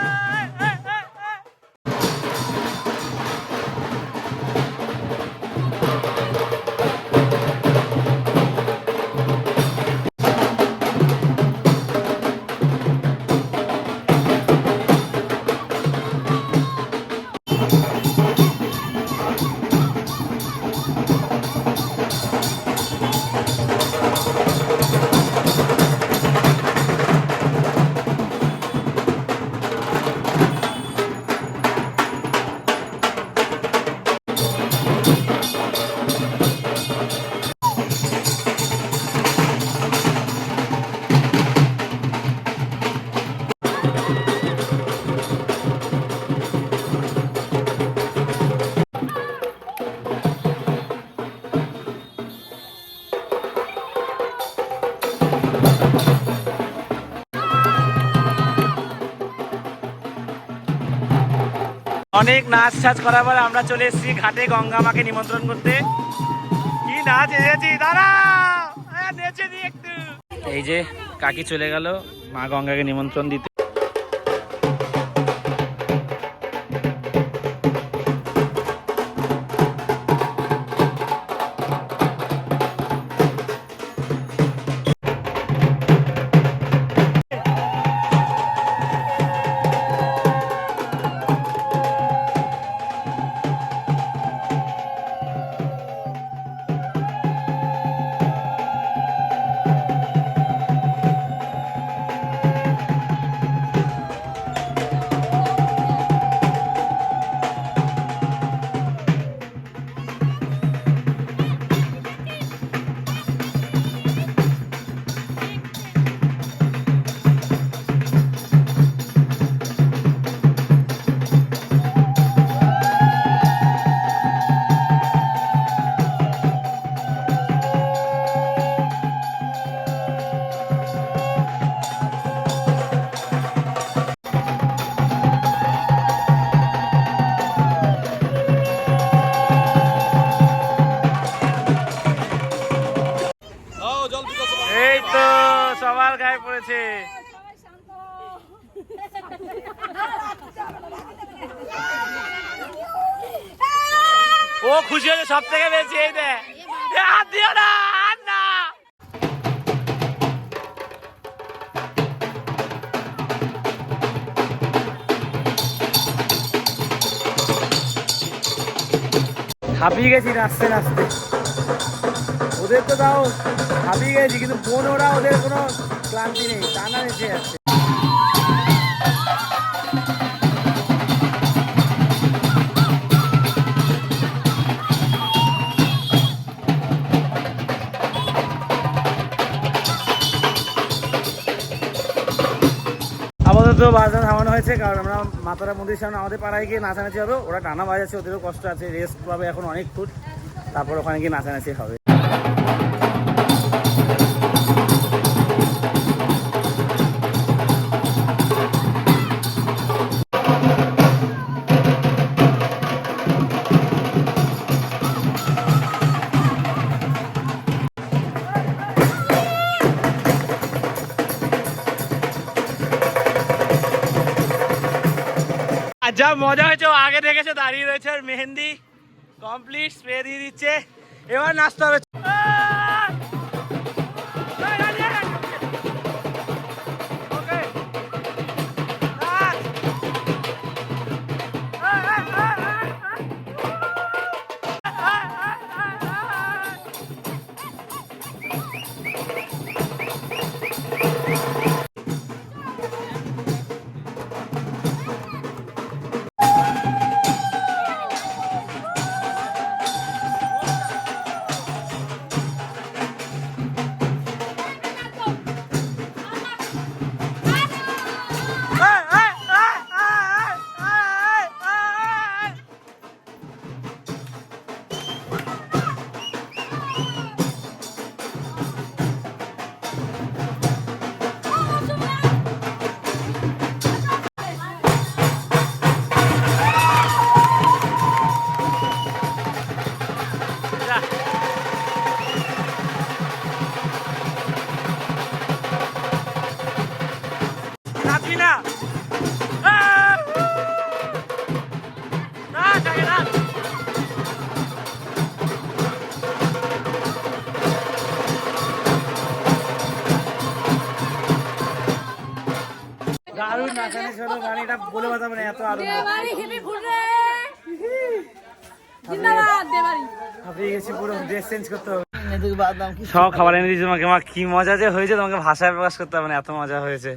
哎 অনেক নাচ টাচ করার পর আমরা চলে এসেছি ঘাটে গঙ্গা মাকে নিমন্ত্রণ করতে। কি নাচ এসেছি? দাঁড়াও! হ্যাঁ, নেচে দি একটু। এই যে কাকি চলে গেল মা গঙ্গাকে নিমন্ত্রণ দিতে। পড়েছে। ও খুশি হয়েছে সব থেকে বেশি, এই হাত দিও না হাঁপিয়ে গেছি নাচতে নাচতে ওদের তো তাও হাঁপিয়ে গেছি, কিন্তু বোন ওরা ওদের কোনো ক্লান্তি নেই টানা নেচে যাচ্ছে আপাতত বাজার থামানো হয়েছে, কারণ আমরা মাতারা মন্দির সামনে আমাদের পাড়ায় গিয়ে নাচানাচি হবে। ওরা টানা বাজাচ্ছে, ওদেরও কষ্ট আছে রেস্ট পাবে এখন অনেক ফুট। তারপর ওখানে গিয়ে নাচানাচি হবে। যা মজা হয়েছে আগে দেখেছে, দাঁড়িয়ে রয়েছে, আর মেহেন্দি কমপ্লিট স্প্রে দিয়ে দিচ্ছে। এবার নাচতে হবে। নাচানি ছিল গাড়িটা বলে বাতাবো না এত আনন্দ দেবারি হিপি ফুটরে জিন্দাবাদ দেবারি। হাঁপিয়ে গেছি পুরো ড্রেস চেঞ্জ করতে হবে। সব খাবার এনে দিয়েছে তোমাকে। মা কি মজা যে হয়েছে তোমাকে ভাষায় প্রকাশ করতে হবে না এত মজা হয়েছে।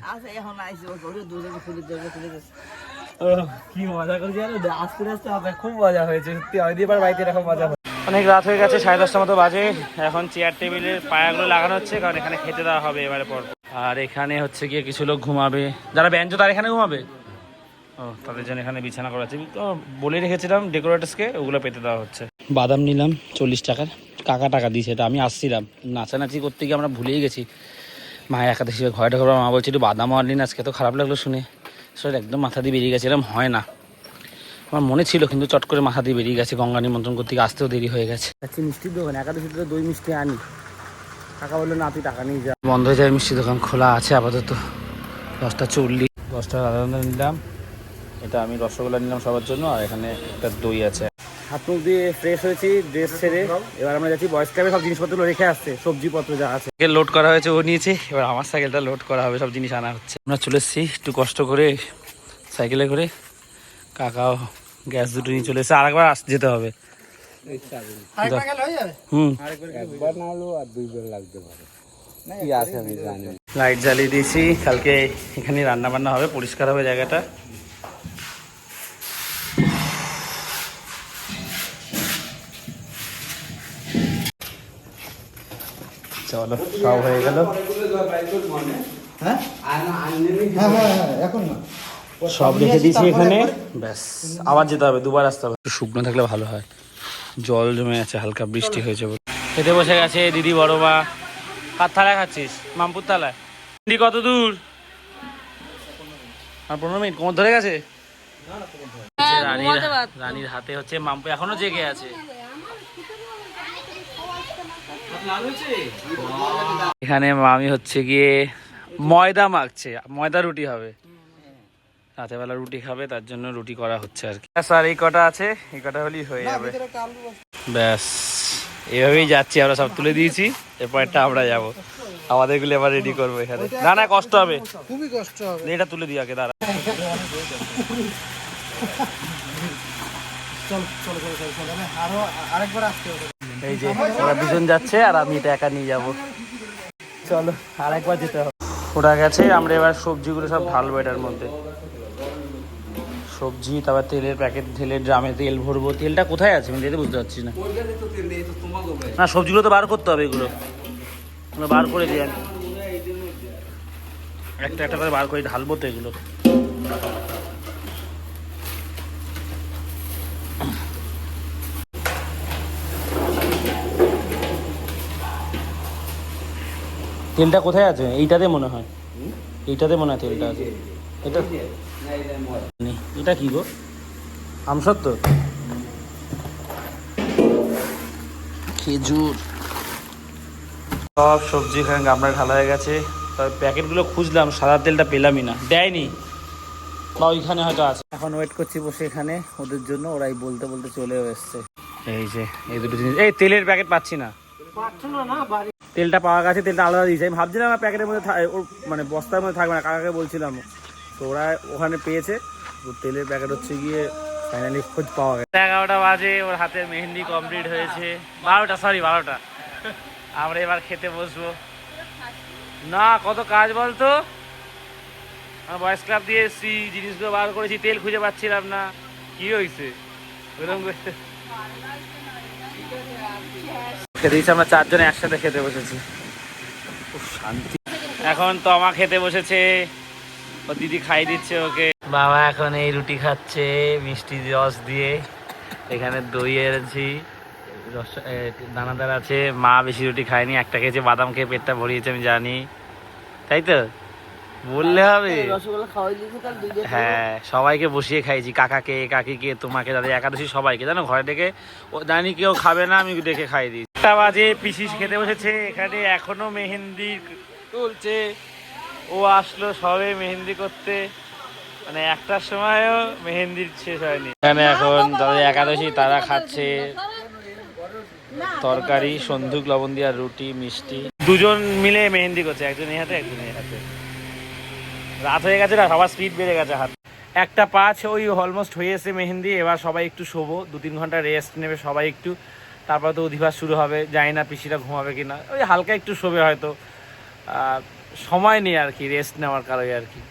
ও, কি মজা করেছি? আস্তে আস্তে হবে খুব মজা হয়েছে সত্যি হয়। এবার বাড়িতে এরকম মজা হয়। অনেক রাত হয়ে গেছে সাড়ে দশটা মতো বাজে। এখন চেয়ার টেবিলের পায়াগুলো লাগানো হচ্ছে কারণ এখানে খেতে দেওয়া হবে এবারে পর আর এখানে হচ্ছে গিয়ে কিছু লোক ঘুমাবে। যারা ব্যঞ্জ তার এখানে ঘুমাবে? ও তাদের জন্য এখানে বিছানা করা আছে। তো বলে রেখেছিলাম ডেকোরেটার্সকে ওগুলো পেতে দেওয়া হচ্ছে। বাদাম নিলাম চল্লিশ টাকার। কাকা টাকা দিয়েছে এটা আমি আসছিলাম। নাচানাচি করতে গিয়ে আমরা ভুলেই গেছি। মায়ের একাদশী ঘরে ঢোকার মা বলছে একটু বাদাম আনলি না আজকে তো খারাপ লাগল শুনে। শরীর একদম মাথা দিয়ে বেরিয়ে গেছে এরকম হয় না। আমার মনে ছিল কিন্তু চট করে মাথা দিয়ে বেরিয়ে গেছে গঙ্গা নিমন্ত্রণ করতে গিয়ে আসতেও দেরি হয়ে গেছে। আচ্ছা মিষ্টির দোকান একাদশীতে তো দই মিষ্টি আনি। কাকা বলল না তুই টাকা নিয়ে যা। বন্ধ হয়ে যায় মিষ্টির দোকান খোলা আছে আপাতত দশটা চল্লিশ। দশটা আলাদা নিলাম। এটা আমি রসগোল্লা নিলাম সবার জন্য আর এখানে একটা দই আছে। হাত মুখ দিয়ে ফ্রেশ হয়েছি ড্রেস ছেড়ে এবার আমরা যাচ্ছি বয়স ক্যাবে সব জিনিসপত্র রেখে আসছে সবজিপত্র যা আছে। লোড করা হয়েছে ও নিয়েছে। এবার আমার সাইকেলটা লোড করা হবে সব জিনিস আনা হচ্ছে। আমরা চলে এসেছি একটু কষ্ট করে সাইকেলে করে। কাকাও গ্যাস দুটো নিয়ে চলে এসেছে আরেকবার আস যেতে হবে। লাইট জ্বালিয়ে দিয়েছি। কালকে এখানে রান্না বান্না হবে পরিষ্কার হবে জায়গাটা। চলো সব হয়ে গেল। হ্যাঁ? হ্যাঁ হ্যাঁ হ্যাঁ সব রেখে দিয়েছি এখানে। ব্যাস আবার যেতে হবে দুবার আসতে হবে। একটু শুকনো থাকলে ভালো হয়। জল জমে আছে হালকা বৃষ্টি হয়েছে খেতে বসে গেছে দিদি বড় মা। কার থালায় খাচ্ছিস? মামপুর থালায়। দিদি কত দূর? আর পনেরো মিনিট কোমর ধরে গেছে? হ্যাঁ, রানীর রানীর হাতে হচ্ছে মাম্পু এখনও জেগে আছে। এখানে মামি হচ্ছে গিয়ে ময়দা মাখছে ময়দা রুটি হবে। রাতেবেলা রুটি খাবে তার জন্য রুটি করা হচ্ছে আর কি। স্যার এই কটা আছে এই কটা হলেই হয়ে যাবে। ব্যাস এভাবেই যাচ্ছি আমরা সব তুলে দিয়েছি এরপরটা আমরা যাব। আমাদেরগুলো এবার রেডি করব এখানে। না না কষ্ট হবে। খুবই কষ্ট হবে। এটা তুলে দিই আগে দাঁড়া। চল চল চল চল চল আমি আরও আরেকবার আসতে হবে। এই যে ওরা দুজন যাচ্ছে আর আমি এটা একা নিয়ে যাব। চলো আরেকবার যেতে হবে। ওরা গেছে আমরা এবার সবজিগুলো সব ঢালবো এটার মধ্যে। সবজি, তারপর তেলের প্যাকেট ঢেলে ড্রামে তেল ভরবো। তেলটা কোথায় আছে? আমি দেখতে বুঝতে পারছি না। না, সবজিগুলো তো বার করতে হবে এগুলো। বার করে দিই একটা একটা করে বার করে ঢালবো তো এগুলো। তেলটা কোথায় আছে? এইটাতে মনে হয়। এইটাতে মনে হয় তেলটা আছে। এটা। এটা কি গো? আমসত্ব খেজুর। সব সবজি এখানে গামলা ঢালা হয়ে গেছে। তবে প্যাকেটগুলো খুঁজলাম সাদা তেলটা পেলামই না। দেয়নি। বা ওইখানে হয়তো আছে। এখন ওয়েট করছি বসে এখানে ওদের জন্য ওরাই বলতে বলতে চলেও এসছে। এই যে এই দুটো জিনিস। এই তেলের প্যাকেট পাচ্ছি না। তেলটা পাওয়া গেছে তেলটা আলাদা দিয়েছে। আমি ভাবছিলাম আমার প্যাকেটের মধ্যে মানে বস্তার মধ্যে থাকবে না কাকাকে বলছিলাম। তো ওরা ওখানে পেয়েছে। তো তেলের প্যাকেট হচ্ছে গিয়ে ফাইনালি খোঁজ পাওয়া গেছে। এগারোটা বাজে ওর হাতে মেহেন্দি কমপ্লিট হয়েছে। বারোটা সরি বারোটা। আমরা এবার খেতে বসবো। না কত কাজ বলতো? আমার বয়স ক্লাব দিয়ে এসছি জিনিসগুলো বার করেছি তেল খুঁজে পাচ্ছিলাম না। কি হয়েছে? ওরকম খেতে দিয়েছি আমরা চারজনে একসাথে খেতে বসেছি। খুব শান্তি। এখন তমা খেতে বসেছে। ও দিদি খাই দিচ্ছে ওকে। বাবা এখন এই রুটি খাচ্ছে মিষ্টি রস দিয়ে। এখানে দই এনেছি রস দানাদার আছে। মা বেশি রুটি খায়নি একটা খেয়েছে বাদাম খেয়ে পেটটা ভরিয়েছে আমি জানি। তাই তো? বললে হবে। হ্যাঁ সবাইকে বসিয়ে খাইছি কাকাকে কাকিকে তোমাকে তাদের একাদশী সবাইকে। জানো ঘরে ডেকে ও জানি কেউ খাবে না আমি ডেকে খাই দিই একটা বাজে পিসি খেতে বসেছে এখানে এখনও মেহেন্দি চলছে ও আসলো সবে মেহেন্দি করতে। মানে একটার সময়ও মেহেন্দির শেষ হয়নি। এখানে এখন তাদের একাদশী তারা খাচ্ছে তরকারি সন্ধুক লবণ দিয়া রুটি মিষ্টি। দুজন মিলে মেহেন্দি করছে একজন এই হাতে একজন এই হাতে। রাত হয়ে গেছে না সবার স্পিড বেড়ে গেছে হাত। একটা পাঁচ ওই অলমোস্ট হয়ে এসে মেহেন্দি এবার সবাই একটু শোবো দু তিন ঘণ্টা রেস্ট নেবে সবাই একটু। তারপর তো অধিবাস শুরু হবে জানি না পিসিরা ঘুমাবে কিনা। ওই হালকা একটু শোবে হয়তো। সময় নেই আর কি রেস্ট নেওয়ার কারণে আর কি।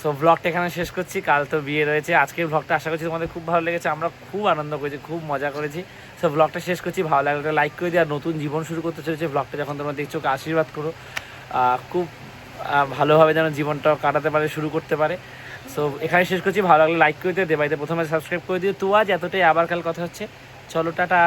সো ব্লগটা এখানে শেষ করছি। কাল তো বিয়ে রয়েছে। আজকের ব্লগটা আশা করছি তোমাদের খুব ভালো লেগেছে। আমরা খুব আনন্দ করেছি, খুব মজা করেছি। সো ব্লগটা শেষ করছি। ভালো লাগলে লাইক করে দিও। আর নতুন জীবন শুরু করতে চলেছে ব্লগটা যখন তোমরা দেখছ আশীর্বাদ করো। খুব ভালোভাবে যেন জীবনটা কাটাতে পারে, শুরু করতে পারে। সো এখানে শেষ করছি। ভালো লাগলে লাইক করে দিও। দেবাইতে প্রথমে সাবস্ক্রাইব করে দিও। তো আজ এতটাই। আবার কাল কথা হচ্ছে। চলো, টাটা।